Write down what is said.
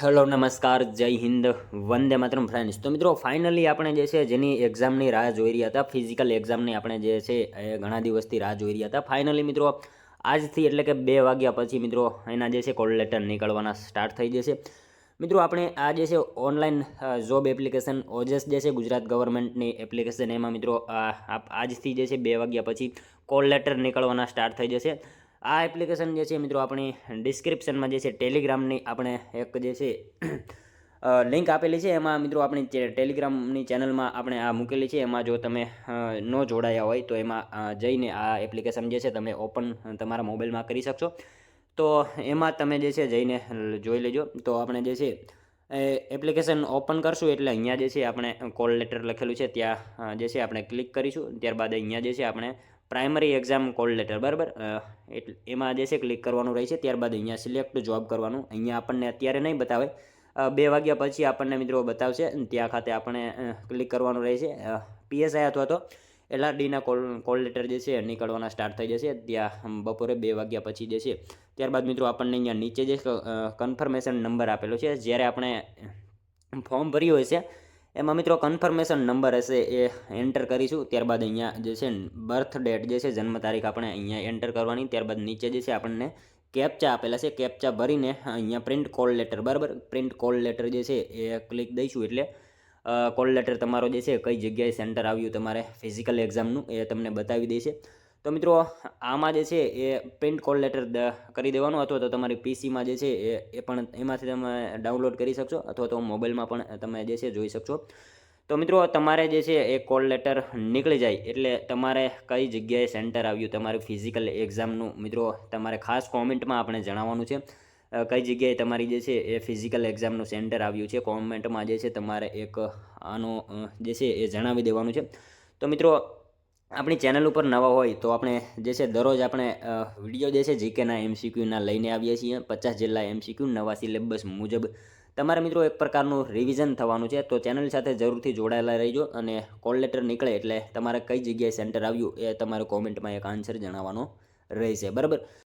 Hello નમસ્કાર, જય Hind, Vande Mataram friends તો મિત્રો ફાઇનલી આપણે જે છે, જેની એક્ઝામની રાહ જોઈ રહ્યા હતા ફિઝિકલ એક્ઝામની આપણે જે છે, એ ઘણા દિવસથી રાહ જોઈ રહ્યા હતા. ફાઇનલી મિત્રો, આજથી એટલે કે બે વાગ્યા પછી, મિત્રો, એના જે છે કોલ લેટર નીકળવાના સ્ટાર્ટ થઈ જશે. મિત્રો, આપણે આ જે છે ઓનલાઈન જોબ એપ્લિકેશન ઓજસ જે છે, ગુજરાત ગવર્મેન્ટની એપ્લિકેશન એમાં મિત્રો આજથી જે છે, બે વાગ્યા પછી કોલ લેટર નીકળવાના સ્ટાર્ટ થઈ જશે. આ એપ્લિકેશન જે છે મિત્રો આપણી ડિસ્ક્રિપ્શનમાં જે છે ટેલિગ્રામની આપણે એક જે છે લિંક આપેલી છે. એમાં મિત્રો આપણી ટેલિગ્રામની ચેનલમાં આપણે આ મૂકેલી છે. એમાં જો તમે ન જોડાયા હોય તો એમાં જઈને આ એપ્લિકેશન જે છે તમે ઓપન તમારા મોબાઈલમાં કરી શકશો. તો એમાં તમે જે છે જઈને જોઈ લેજો. તો આપણે જે છે એપ્લિકેશન ઓપન કરશું એટલે અહીંયા જે છે આપણે કોલ લેટર લખેલું છે. ત્યાં જે છે આપણે ક્લિક કરીશું. ત્યારબાદ અહીંયા જે છે આપણે પ્રાઇમરી એક્ઝામ કોલ લેટર, બરાબર? એટલે એમાં જે છે ક્લિક કરવાનું રહે છે. ત્યારબાદ અહીંયા સિલેક્ટ જોબ કરવાનું. અહીંયા આપણને અત્યારે નહીં બતાવે. બે વાગ્યા પછી આપણને મિત્રો બતાવશે ત્યાં ખાતે આપણે ક્લિક કરવાનું રહે છે. પીએસઆઈ અથવા તો એલઆરડીના કોલ કોલ લેટર જે છે નીકળવાના સ્ટાર્ટ થઈ જશે. ત્યાં બપોરે બે વાગ્યા પછી જે છે, ત્યારબાદ મિત્રો આપણને અહીંયા નીચે જે કન્ફર્મેશન નંબર આપેલો છે. જ્યારે આપણે ફોર્મ ભર્યું હોય છે એમાં મિત્રો કન્ફર્મેશન નંબર હશે એ એન્ટર કરીશું. ત્યારબાદ અહીંયા જે છે બર્થ ડેટ જે છે, જન્મ તારીખ આપણે અહીંયા એન્ટર કરવાની. ત્યારબાદ નીચે જે છે, આપણને કેપ્ચા આપેલા છે. કેપ્ચા ભરીને અહીંયા પ્રિન્ટ કોલ લેટર બરાબર? પ્રિન્ટ કોલ લેટર જે છે, એ ક્લિક દઈશું એટલે કોલ લેટર તમારો જે છે, કઈ જગ્યાએ સેન્ટર આવ્યું તમારે ફિઝિકલ એક્ઝામનું એ તમને બતાવી દેશે. તો મિત્રો, આમાં જે છે એ પ્રિન્ટ કોલ લેટર કરી દેવાનું, અથવા તો તમારી પીસીમાં જે છે એ એ પણ એમાંથી તમે ડાઉનલોડ કરી શકશો, અથવા તો મોબાઈલમાં પણ તમે જે છે જોઈ શકશો. તો મિત્રો, તમારે જે છે એ કોલ લેટર નીકળી જાય, એટલે તમારે કઈ જગ્યાએ સેન્ટર આવ્યું, તમારી ફિઝિકલ એક્ઝામનું મિત્રો, તમારે ખાસ કોમેન્ટમાં આપણે જણાવવાનું છે. કઈ જગ્યાએ તમારી જે છે એ ફિઝિકલ એક્ઝામનું સેન્ટર આવ્યું છે કોમેન્ટમાં જે છે તમારે એક આનો જે છે એ જણાવી દેવાનું છે. તો મિત્રો આપણી ચેનલ ઉપર નવા હોય તો આપણે જે છે દરરોજ આપણે વીડિયો જે છે જીકેના એમસીક્યુના લઈને આવીએ છીએ. પચાસ જેટલા એમસીક્યુ નવા સિલેબસ મુજબ. તમારા મિત્રો એક પ્રકારનું રિવિઝન થવાનું છે તો ચેનલ સાથે જરૂરથી જોડાયેલા રહેજો અને કોલ લેટર નીકળે એટલે તમારે કઈ જગ્યાએ સેન્ટર આવ્યું એ તમારે કોમેન્ટમાં એક આન્સર જણાવવાનો રહેશે. બરાબર?